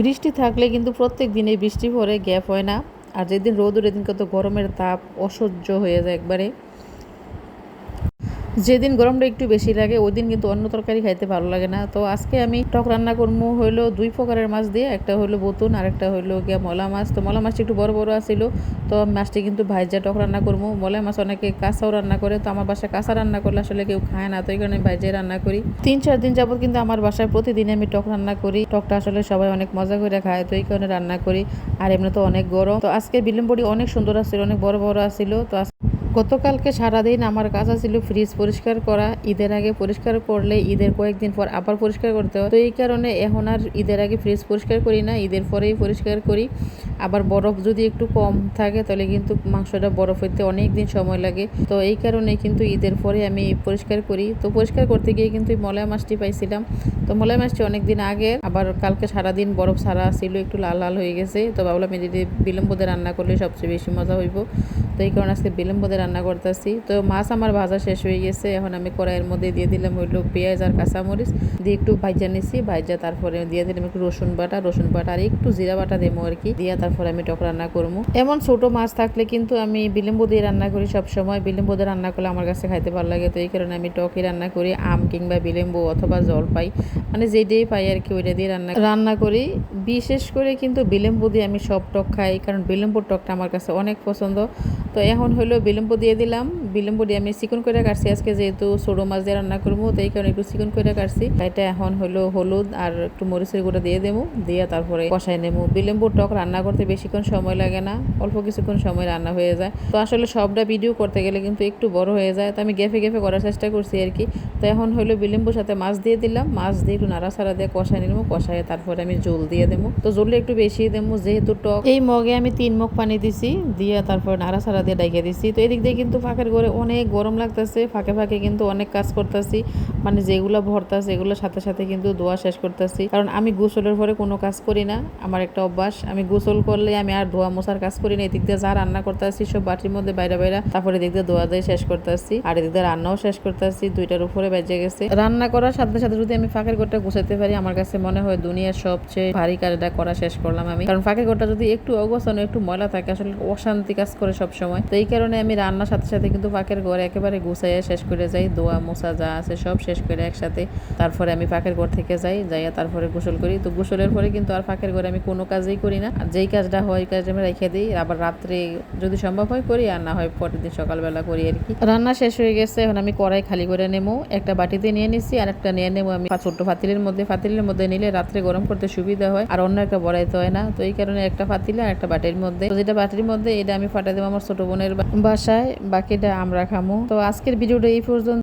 বৃষ্টি থাকলে কিন্তু প্রত্যেক দিনে বৃষ্টি পরে গ্যাপ হয় না। আর যেদিন রোদ উঠে দিন কত গরমের তাপ অসহ্য হয়ে যায় একবারে। যেদিন গরমটা একটু বেশি লাগে, ওই দিন কিন্তু অন্য তরকারি খাইতে ভালো লাগে না। তো আজকে আমি টক রান্না করব হইল দুই প্রকারের মাছ দিয়ে, একটা হলো বোতুন আর একটা হইল গিয়া মলা মাছ। তো মলা মাছটা একটু বড় বড় আছিল, তো মাছটি কিন্তু ভাইজা টক রান্না করব। মলা মাছ অনেকে কাঁচাও রান্না করে, তো আমার বাসায় কাঁচা রান্না করলে আসলে কেউ খায় না, তো এই কারণে ভাইজে রান্না করি। তিন চার দিন যাবত কিন্তু আমার বাসায় প্রতিদিন আমি টক রান্না করি। টকটা আসলে সবাই অনেক মজা করে খায়, তো এই কারণে রান্না করি। আর এমনি তো অনেক গরম। তো আজকে বিলম্বড়ি অনেক সুন্দর আসছিল অনেক বড় বড় আসছিল তো গতকালকে সারাদিন আমার কাজ ছিল ফ্রিজ পরিষ্কার করা, ঈদের আগে পরিষ্কার করলে ঈদের কয়েকদিন পর আবার পরিষ্কার করতে হয়। তো এই কারণে এখন আর ঈদের আগে ফ্রিজ পরিষ্কার করি না, ঈদের পরেই পরিষ্কার করি। আবার বরফ যদি একটু কম থাকে, তাহলে কিন্তু মাংসটা বরফ হইতে অনেক দিন সময় লাগে। তো এই কারণে কিন্তু ঈদের পরে আমি পরিষ্কার করি। তো পরিষ্কার করতে গিয়ে কিন্তু মলয় মাছটি পাইছিলাম। তো মলয় মাছটি অনেক দিন আগে, আবার কালকে সারাদিন বরফ ছাড়া ছিল, একটু লাল লাল হয়ে গেছে। তো ভাবলাম যদি বিলম্বতে রান্না করলে সবচেয়ে বেশি মজা হইব। তো এই কারণে আজকে বিলম্বতে রান্না করতেছি। তো মাছ আমার ভাজা শেষ হয়ে গেছে। এখন আমি কড়াইয়ের মধ্যে দিয়ে দিলাম হইল পেঁয়াজ আর কাঁচামরিচ। দিয়ে একটু ভাজা নিছি, ভাজা তারপরে দিয়ে দিলাম একটু রসুন বাটা। রসুন বাটা আর একটু জিরা বাটা দেবো আর কি। দিয়ে তারপরে আমি টক রান্না করব। এমন ছোট মাছ থাকলে কিন্তু আমি বিলম্ব দিয়ে রান্না করি সব সময় বিলম্ব দিয়ে রান্না করলে আমার কাছে খাইতে ভালো লাগে। তো এই কারণে আমি টকই রান্না করি, আম কিংবা বিলম্ব অথবা জলপাই মানে যেটাই পাই আর কি, ওইটা দিয়ে রান্না রান্না করি। বিশেষ করে কিন্তু বিলম্ব দিয়ে আমি সব টক খাই, কারণ বিলম্বর টকটা আমার কাছে অনেক পছন্দ। তো এখন হলো বিলম্ব দিয়ে দিলাম। বিলম্ব দিয়ে আমি চিকন করে কাটছি। আজকে যেহেতু ছোটো মাছ দিয়ে রান্না করব, তো এই কারণে একটু চিকন করে কাটছি। এটা এখন হলো হলুদ আর একটু মরিচের গুঁড়া দিয়ে দেবো। দিয়ে তারপরে কষাই নেব। বিলম্বর টক রান্না করতে বেশিক্ষণ সময় লাগে না, অল্প কিছুক্ষণ সময় রান্না হয়ে যায়। তো আসলে সবটা ভিডিও করতে গেলে কিন্তু একটু বড় হয়ে যায়। তো আমি গেফে গেফে করার চেষ্টা করছি আর কি। তো এখন হলো বিলম্বর সাথে মাছ দিয়ে দিলাম। মাছ দিয়ে একটু নাড়াচাড়া দিয়ে কষাই নিলাম। কষাই তারপরে আমি জল দিয়ে দেবো। তো জলটা একটু বেশি দেবো যেহেতু টক। এই মগে আমি তিন মগ পানি দিছি, দিয়ে তারপর নাড়াচাড়া দিয়ে ডাইকে দিছি। তো এদিক দিয়ে কিন্তু ফাঁকের ঘরে অনেক গরম লাগতেছে। ফাঁকে ফাঁকে কিন্তু অনেক কাজ করতেছি। মানে যেগুলো ভরতাছে এগুলোর সাথে সাথে কিন্তু ধোয়া শেষ করতেছি। কারণ আমি গোসলের পরে কোনো কাজ করি না। আমার একটা অভ্যাস, আমি গোসল করলে আমি আর ধোয়া মোছার কাজ করি না। এদিক দিয়ে যা রান্না করতে আসছি সব বাটির মধ্যে বাইরে বাইরে। তারপরে এদিক দিয়ে ধোয়া দিয়ে শেষ করতে আসছি আর এদিক দিয়ে রান্নাও শেষ করতে আসছি দুইটার উপরে বেজে গেছে। রান্না করার সাথে সাথে যদি আমি ফাঁকের ঘরটা গুছাতে পারি, আমার কাছে মনে হয় দুনিয়ার সবচেয়ে ভারী কাজটা করা শেষ করলাম আমি। কারণ ফাঁকের ঘরটা যদি একটু অগোছানো, একটু ময়লা থাকে, আসলে অশান্তি কাজ করে সব সময় তো এই কারণে আমি রান্নার সাথে সাথে কিন্তু ফাঁকের ঘর একেবারে গুছাইয়া শেষ করে যাই। দোয়া মোছা যা আছে সব শেষ করে একসাথে তারপরে আমি ফাঁকের ঘর থেকে যাই, যাইয়া তারপরে গোসল করি। তো গোসলের পরে কিন্তু আর ফাঁকের ঘরে আমি কোনো কাজেই করি না। আর যেই কাজটা হয় ওই কাজটা আমি রেখে দিই, আবার রাত্রে যদি সম্ভব হয় করি, আর না হয় পরের দিন সকালবেলা করি আর কি। রান্না শেষ হয়ে গেছে, এখন আমি কড়াই খালি করে নেব। একটা বাটিতে নিয়ে নিচ্ছি আর একটা নিয়ে নেব আমি ছোট্ট ফাতিলের মধ্যে। ফাতিলের মধ্যে নিলে রাত্রে গরম করতে সুবিধা হয়, আর অন্য একটা বড়াইতে হয় না। তো এই কারণে একটা ফাতিলে আর একটা বাটির মধ্যে। তো যেটা বাটির মধ্যে, এটা আমি ফাটাই দেবো আমার ছোট বোনের বাসায়, বাকিটা আমরা খামো। তো আজকের ভিডিওটা এই পর্যন্ত।